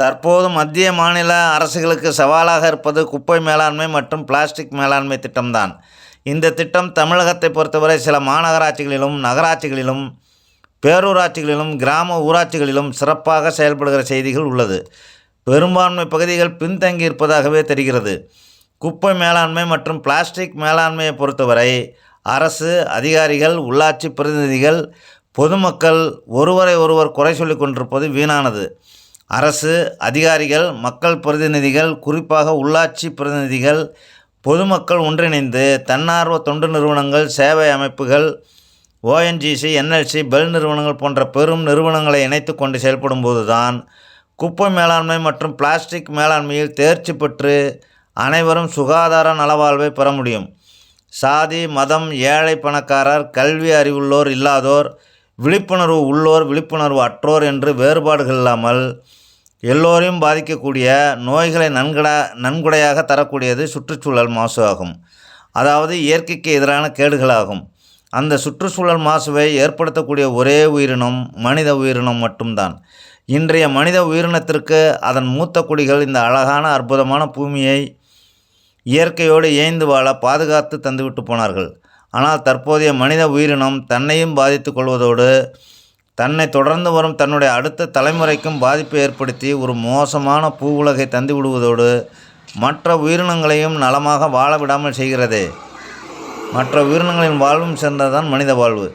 தற்போது மத்திய மாநில அரசுகளுக்கு சவாலாக இருப்பது குப்பை மேலாண்மை மற்றும் பிளாஸ்டிக் மேலாண்மை திட்டம்தான். இந்த திட்டம் தமிழகத்தை பொறுத்தவரை சில மாநகராட்சிகளிலும் நகராட்சிகளிலும் பேரூராட்சிகளிலும் கிராம ஊராட்சிகளிலும் சிறப்பாக செயல்படுகிற செய்திகள் உள்ளது. பெரும்பான்மை பகுதிகள் பின்தங்கி இருப்பதாகவே தெரிகிறது. குப்பை மேலாண்மை மற்றும் பிளாஸ்டிக் மேலாண்மையை பொறுத்தவரை அரசு அதிகாரிகள் உள்ளாட்சி பிரதிநிதிகள் பொதுமக்கள் ஒருவரை ஒருவர் குறை சொல்லி கொண்டிருப்பது வீணானது. அரசு அதிகாரிகள் மக்கள் பிரதிநிதிகள் குறிப்பாக உள்ளாட்சி பிரதிநிதிகள் பொதுமக்கள் ஒன்றிணைந்து தன்னார்வ தொண்டு நிறுவனங்கள் சேவை அமைப்புகள் ஓஎன்ஜிசி என்எல்சி பெல் நிறுவனங்கள் போன்ற பெரும் நிறுவனங்களை இணைத்து கொண்டு செயல்படும் போதுதான் குப்பை மேலாண்மை மற்றும் பிளாஸ்டிக் மேலாண்மையில் தேர்ச்சி பெற்று அனைவரும் சுகாதார நலவாழ்வை பெற முடியும். சாதி மதம் ஏழை பணக்காரர் கல்வி அறிவுள்ளோர் இல்லாதோர் விழிப்புணர்வு உள்ளோர் விழிப்புணர்வு அற்றோர் என்று வேறுபாடுகள் இல்லாமல் எல்லோரையும் பாதிக்கக்கூடிய நோய்களை நன்கடா நன்கொடையாக தரக்கூடியது சுற்றுச்சூழல் மாசு ஆகும். அதாவது இயற்கைக்கு எதிரான கேடுகளாகும். அந்த சுற்றுச்சூழல் மாசுவை ஏற்படுத்தக்கூடிய ஒரே உயிரினம் மனித உயிரினம் மட்டும்தான். இன்றைய மனித உயிரினத்திற்கு அதன் மூத்த குடிகள் இந்த அழகான அற்புதமான பூமியை இயற்கையோடு இயைந்து வாழ பாதுகாத்து தந்துவிட்டு போனார்கள். ஆனால் தற்போதைய மனித உயிரினம் தன்னையும் பாதித்து கொள்வதோடு தன்னை தொடர்ந்து வரும் தன்னுடைய அடுத்த தலைமுறைக்கும் பாதிப்பை ஏற்படுத்தி ஒரு மோசமான பூ உலகை தந்து விடுவதோடு மற்ற உயிரினங்களையும் நலமாக வாழ விடாமல் செய்கிறது. மற்ற உயிரினங்களின் வாழ்வும் சேர்ந்ததுதான் மனித வாழ்வு.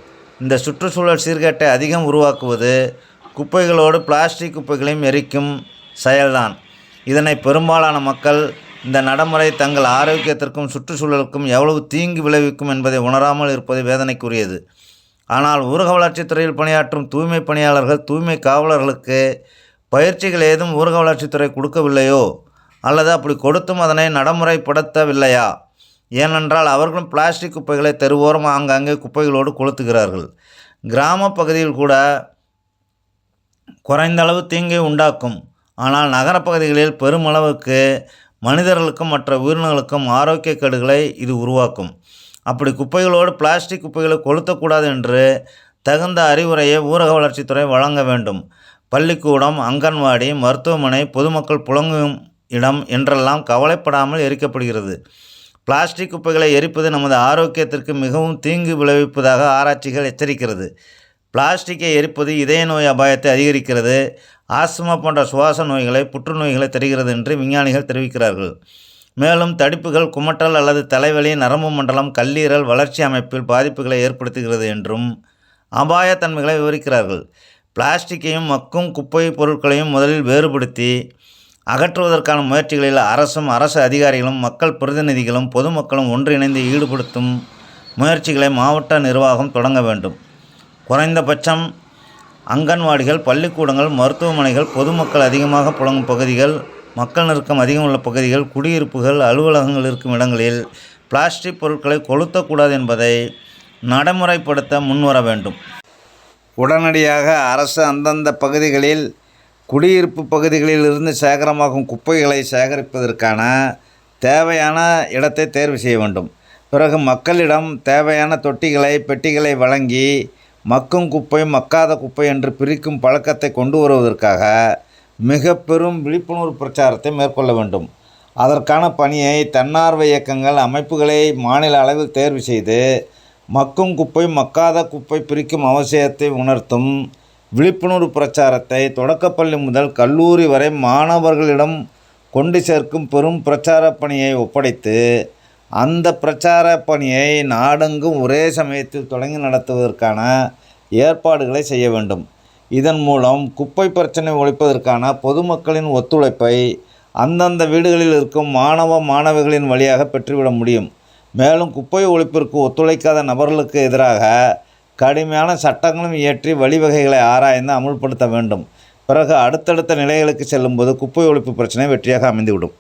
இந்த சுற்றுச்சூழல் சீர்கேட்டை அதிகம் உருவாக்குவது குப்பைகளோடு பிளாஸ்டிக் குப்பைகளையும் எரிக்கும் செயல்தான். இதனை பெரும்பாலான மக்கள் இந்த நடைமுறை தங்கள் ஆரோக்கியத்திற்கும் சுற்றுச்சூழலுக்கும் எவ்வளவு தீங்கு விளைவிக்கும் என்பதை உணராமல் இருப்பது வேதனைக்குரியது. ஆனால் ஊரக வளர்ச்சித்துறையில் பணியாற்றும் தூய்மை பணியாளர்கள் தூய்மை காவலர்களுக்கு பயிற்சிகள் ஏதும் ஊரக வளர்ச்சித்துறை கொடுக்கவில்லையோ? அல்லது அப்படி கொடுத்தும் அதனை நடைமுறைப்படுத்தவில்லையா? ஏனென்றால் அவர்களும் பிளாஸ்டிக் குப்பைகளை தெருவோரம் ஆங்காங்கே குப்பைகளோடு கொளுத்துகிறார்கள். கிராம பகுதியில் கூட குறைந்த அளவு தீங்கை உண்டாக்கும். ஆனால் நகரப்பகுதிகளில் பெருமளவுக்கு மனிதர்களுக்கும் மற்ற உயிரினங்களுக்கும் ஆரோக்கிய கேடுகளை இது உருவாக்கும். அப்படி குப்பைகளோடு பிளாஸ்டிக் குப்பைகளை கொளுத்தக்கூடாது என்று தகுந்த அறிவுரையை ஊரக வளர்ச்சித்துறை வழங்க வேண்டும். பள்ளிக்கூடம் அங்கன்வாடி மருத்துவமனை பொதுமக்கள் புழங்கும் இடம் என்றெல்லாம் கவலைப்படாமல் எரிக்கப்படுகிறது. பிளாஸ்டிக் குப்பைகளை எரிப்பது நமது ஆரோக்கியத்திற்கு மிகவும் தீங்கு விளைவிப்பதாக ஆராய்ச்சிகள் எச்சரிக்கிறது. பிளாஸ்டிக்கை எரிப்பது இதய நோய் அபாயத்தை அதிகரிக்கிறது ஆஸ்துமா போன்ற சுவாச நோய்களை புற்றுநோய்களை தருகிறது என்று விஞ்ஞானிகள் தெரிவிக்கிறார்கள். மேலும் தடிப்புகள் குமட்டல் அல்லது தலைவலி நரம்பு மண்டலம் கல்லீரல் வளர்ச்சி அமைப்பில் பாதிப்புகளை ஏற்படுத்துகிறது என்றும் அபாயத்தன்மைகளை விவரிக்கிறார்கள். பிளாஸ்டிக்கையும் மக்கும் குப்பை பொருட்களையும் முதலில் வேறுபடுத்தி அகற்றுவதற்கான முயற்சிகளில் அரசும் அரசு அதிகாரிகளும் மக்கள் பிரதிநிதிகளும் பொதுமக்களும் ஒன்றிணைந்து ஈடுபடுத்தும் முயற்சிகளை மாவட்ட நிர்வாகம் தொடங்க வேண்டும். குறைந்தபட்சம் அங்கன்வாடிகள் பள்ளிக்கூடங்கள் மருத்துவமனைகள் பொதுமக்கள் அதிகமாக புழங்கும் பகுதிகள் மக்கள் நெருக்கம் அதிகம் உள்ள பகுதிகள் குடியிருப்புகள் அலுவலகங்கள் இருக்கும் இடங்களில் பிளாஸ்டிக் பொருட்களை கொளுத்தக்கூடாது என்பதை நடைமுறைப்படுத்த முன்வர வேண்டும். உடனடியாக அரசு அந்தந்த பகுதிகளில் குடியிருப்பு பகுதிகளில் இருந்து சேகரமாகும் குப்பைகளை சேகரிப்பதற்கான தேவையான இடத்தை தேர்வு செய்ய வேண்டும். பிறகு மக்களிடம் தேவையான தொட்டிகளை பெட்டிகளை வழங்கி மக்கும் குப்பை மக்காத குப்பை என்று பிரிக்கும் பழக்கத்தை கொண்டு வருவதற்காக மிக பெரும் விழிப்புணர்வு பிரச்சாரத்தை மேற்கொள்ள வேண்டும். அதற்கான பணியை தன்னார்வ இயக்கங்கள் அமைப்புகளை மாநில அளவில் தேர்வு செய்து மக்கும் குப்பை மக்காத குப்பை பிரிக்கும் அவசியத்தை உணர்த்தும் விழிப்புணர்வு பிரச்சாரத்தை தொடக்கப்பள்ளி முதல் கல்லூரி வரை மாணவர்களிடம் கொண்டு சேர்க்கும் பெரும் பிரச்சார பணியை ஒப்படைத்து அந்த பிரச்சார பணியை நாடெங்கும் ஒரே சமயத்தில் தொடங்கி நடத்துவதற்கான ஏற்பாடுகளை செய்ய வேண்டும். இதன் மூலம் குப்பை பிரச்சனை ஒழிப்பதற்கான பொதுமக்களின் ஒத்துழைப்பை அந்தந்த வீடுகளில் இருக்கும் மாணவ மாணவிகளின் வழியாக பெற்றுவிட முடியும். மேலும் குப்பை ஒழிப்பிற்கு ஒத்துழைக்காத நபர்களுக்கு எதிராக கடுமையான சட்டங்களும் இயற்றி வழிவகைகளை ஆராய்ந்து அமுல்படுத்த வேண்டும். பிறகு அடுத்தடுத்த நிலைகளுக்கு செல்லும்போது குப்பை ஒழிப்பு பிரச்சனை வெற்றியாக அமைந்துவிடும்.